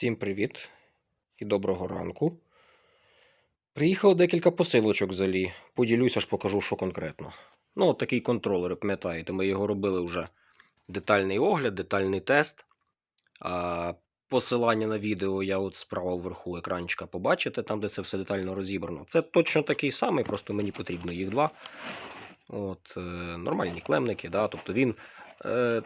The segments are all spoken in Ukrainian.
Всім привіт і доброго ранку. Приїхало декілька посилочок з Алі. Поділюся ж покажу, що конкретно. Ну, от такий контролер, пам'ятаєте, ми його робили вже детальний огляд, детальний тест. А посилання на відео я от справа вверху екранчика побачите, там, де це все детально розібрано. Це точно такий самий, просто мені потрібно їх два. От, е, нормальні клемники, да, тобто він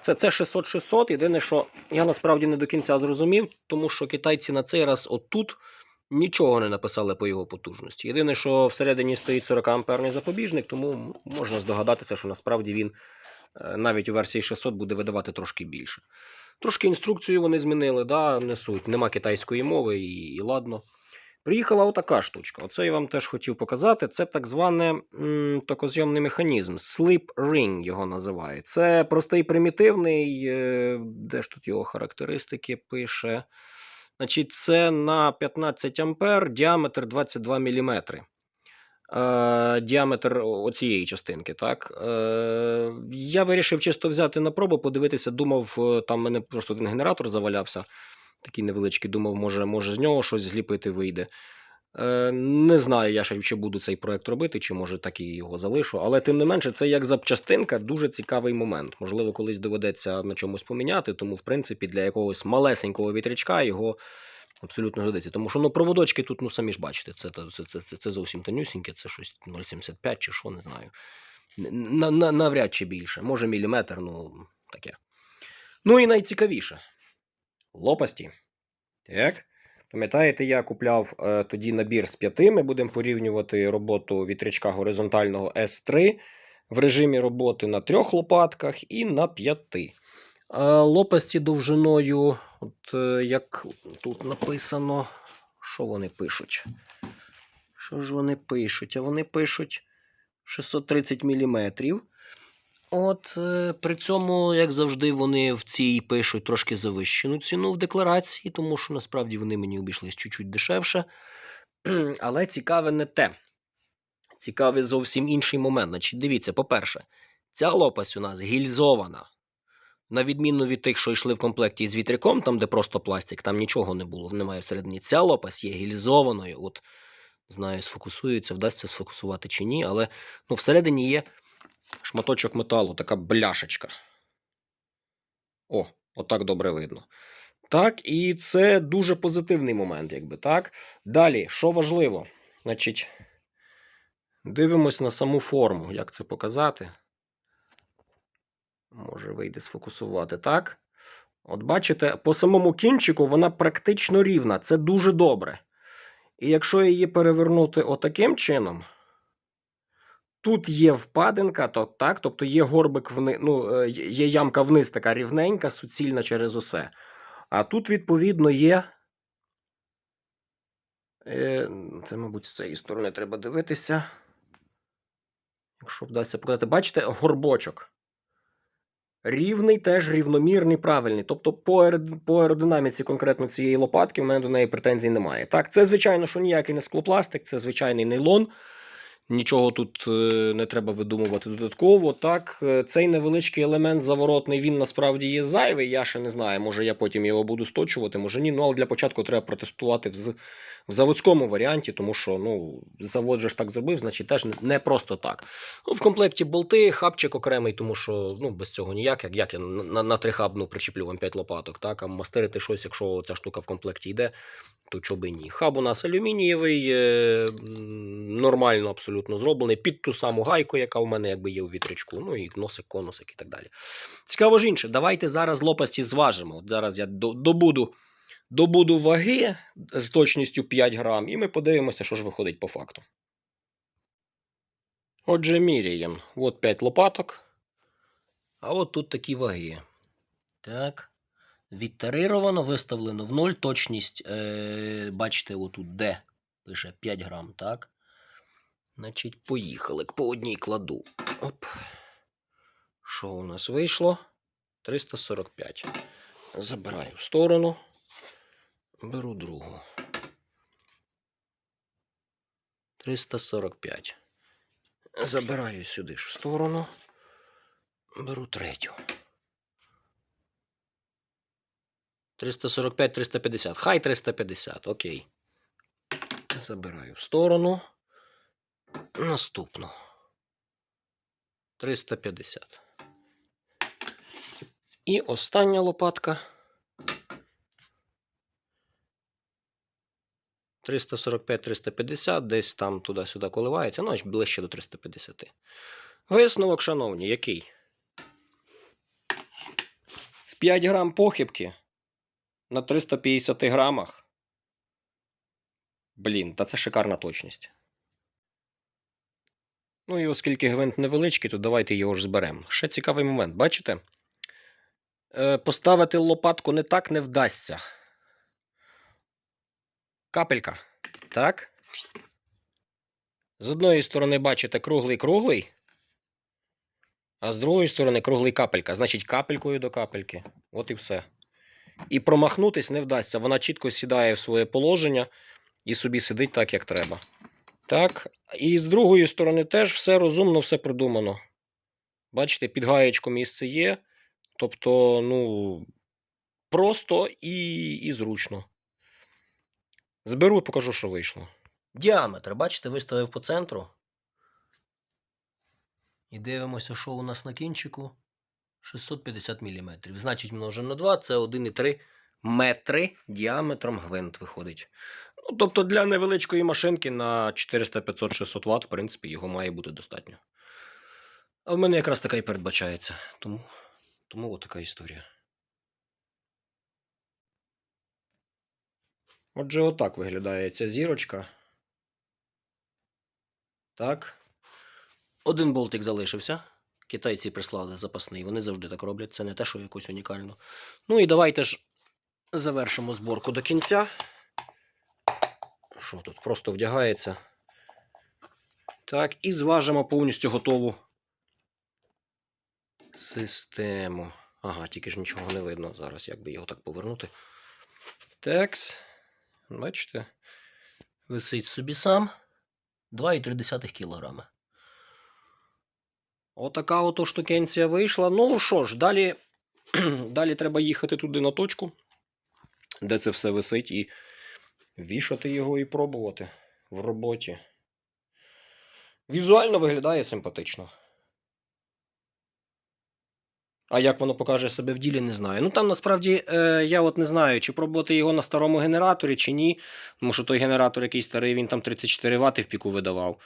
Це, це 600-600. Єдине, що я насправді не до кінця зрозумів, тому що китайці на цей раз отут нічого не написали по його потужності. Єдине, що всередині стоїть 40 амперний запобіжник, тому можна здогадатися, що насправді він е, навіть у версії 600 буде видавати трошки більше. Трошки інструкцію вони змінили, да, не суть. Нема китайської мови і, і ладно. Приїхала отака штучка. Оце я вам теж хотів показати. Це так званий токозйомний механізм. Sleep Ring його називають. Це простий примітивний, е, де ж тут його характеристики пише. Значить, Це на 15 ампер, діаметр 22 мм. Е, діаметр оцієї частинки. так. Е, я вирішив чисто взяти на пробу, подивитися, думав, там в мене просто один генератор завалявся такий невеличкий, думав, може, може з нього щось зліпити вийде. Е, Не знаю, я ще чи буду цей проект робити, чи може так і його залишу. Але тим не менше, це як запчастинка дуже цікавий момент. Можливо, колись доведеться на чомусь поміняти, тому, в принципі, для якогось малесенького вітрячка його абсолютно годиться. Тому що ну, проводочки тут, ну самі ж бачите, це це, це, це, це зовсім тонюсіньке, це щось 0,75 чи що, не знаю. На, на, Навряд чи більше. Може міліметр, ну таке. Ну і найцікавіше лопасті. Так. Пам'ятаєте, я купляв е, тоді набір з п'яти. Ми будемо порівнювати роботу вітрячка горизонтального S3 в режимі роботи на трьох лопатках і на п'яти. Е, лопасті довжиною, от е, як тут написано, що вони пишуть? Що ж вони пишуть? А вони пишуть 630 мм. От е, при цьому, як завжди, вони в цій пишуть трошки завищену ціну в декларації, тому що насправді вони мені обійшлись чуть-чуть дешевше. Але цікаве не те. Цікавий зовсім інший момент. Значить, Дивіться, по-перше, ця лопасть у нас гільзована. На відміну від тих, що йшли в комплекті з вітряком, там, де просто пластик, там нічого не було, немає всередині. Ця лопасть є гільзованою. От, знаю, сфокусується, вдасться сфокусувати чи ні, але ну, всередині є шматочок металу, така бляшечка. О, отак добре видно. Так, і це дуже позитивний момент, якби так. Далі, що важливо? Значить, дивимось на саму форму. Як це показати? Може, вийде сфокусувати, так? От бачите, по самому кінчику вона практично рівна. Це дуже добре. І якщо її перевернути отаким чином. Тут є впадинка, то, так, тобто є горбик вниз, ну, е, є ямка вниз, така рівненька, суцільна через усе. А тут, відповідно, є. Е, це, мабуть, з цієї сторони треба дивитися. Якщо вдасться показати, бачите, горбочок. Рівний, теж рівномірний, правильний. Тобто, по аеродинаміці конкретно цієї лопатки в мене до неї претензій немає. Так, це, звичайно, що ніякий не склопластик, це звичайний нейлон. Нічого тут е, не треба видумувати додатково. Так, е, цей невеличкий елемент заворотний, він насправді є зайвий. Я ще не знаю, може я потім його буду сточувати, може ні. Ну, але для початку треба протестувати в, в заводському варіанті, тому що ну, завод же ж так зробив, значить теж не просто так. Ну, В комплекті болти, хабчик окремий, тому що ну, без цього ніяк. Як, як я на, на, на три хаб ну, причеплю вам 5 лопаток, так, а мастерити щось, якщо ця штука в комплекті йде, то чого би ні. Хаб у нас алюмінієвий, е, нормально абсолютно зроблений, під ту саму гайку, яка у мене якби є у вітрячку. Ну і носик, конусик і так далі. Цікаво ж інше, давайте зараз лопасті зважимо. От Зараз я добуду, добуду ваги з точністю 5 грам, і ми подивимося, що ж виходить по факту. Отже, міряємо. От 5 лопаток. А от тут такі ваги. Так. Відтарировано, виставлено в 0. Точність, е, бачите, отут де пише 5 грам, так? Значить, поїхали. По одній кладу. Оп. Що у нас вийшло? 345. Забираю в сторону. Беру другу. 345. Забираю сюди ж в сторону. Беру третю. 345-350. Хай 350, окей. Забираю в сторону. Наступну. 350. І остання лопатка. 345-350, десь там туди-сюди коливається, ну, аж ближче до 350. Висновок, шановні, який? В 5 грам похибки на 350 грамах. Блін, та це шикарна точність. Ну і оскільки гвинт невеличкий, то давайте його ж зберемо. Ще цікавий момент, бачите? Е, поставити лопатку не так не вдасться. Капелька. Так. З одної сторони, бачите, круглий-круглий, а з другої сторони круглий капелька. Значить, капелькою до капельки. От і все. І промахнутись не вдасться. Вона чітко сідає в своє положення і собі сидить так, як треба. Так. І з другої сторони теж все розумно, все продумано. Бачите, під гаєчку місце є. Тобто, ну, просто і, і зручно. Зберу і покажу, що вийшло. Діаметр, бачите, виставив по центру. І дивимося, що у нас на кінчику. 650 мм. Значить, множимо на 2, це 1,3 метри діаметром гвинт виходить. Ну, тобто для невеличкої машинки на 400, 500, 600 Вт, в принципі, його має бути достатньо. А в мене якраз така і передбачається. Тому, тому отака історія. Отже, отак виглядає ця зірочка. Так. Один болтик залишився. Китайці прислали запасний. Вони завжди так роблять. Це не те, що якось унікально. Ну і давайте ж завершимо зборку до кінця. Що тут? Просто вдягається. Так, і зважимо повністю готову систему. Ага, тільки ж нічого не видно зараз, як би його так повернути. Текс. Бачите? Висить собі сам 2,3 кг. Отака ото штукенція вийшла. Ну що ж, далі, далі треба їхати туди на точку, де це все висить, і вішати його і пробувати в роботі. Візуально виглядає симпатично. А як воно покаже себе в ділі, не знаю. Ну там насправді е, я от не знаю, чи пробувати його на старому генераторі, чи ні. Тому що той генератор, який старий, він там 34 Вт в піку видавав.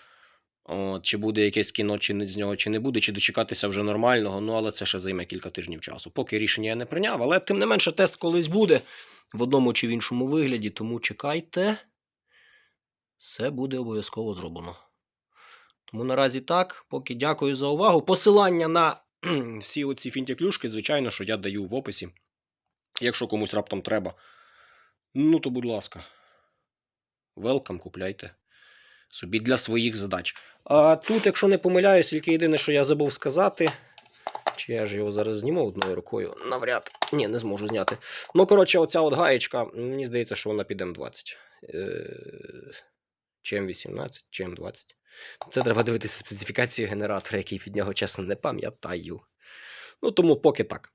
От, чи буде якесь кіно, чи з нього, чи не буде, чи дочекатися вже нормального. Ну, але це ще займе кілька тижнів часу. Поки рішення я не прийняв, але тим не менше тест колись буде в одному чи в іншому вигляді, тому чекайте. Все буде обов'язково зроблено. Тому наразі так. Поки дякую за увагу. Посилання на всі оці фінтяклюшки, звичайно, що я даю в описі. Якщо комусь раптом треба. Ну, то будь ласка. Велкам, купляйте собі для своїх задач. А тут, якщо не помиляюсь, тільки єдине, що я забув сказати. Чи я ж його зараз зніму одною рукою? Навряд. Ні, не зможу зняти. Ну, коротше, оця от гаєчка, мені здається, що вона під М20. Е, Чи М18, чи М20. Це треба дивитися специфікацію генератора, який від нього чесно не пам'ятаю. Ну, тому поки так.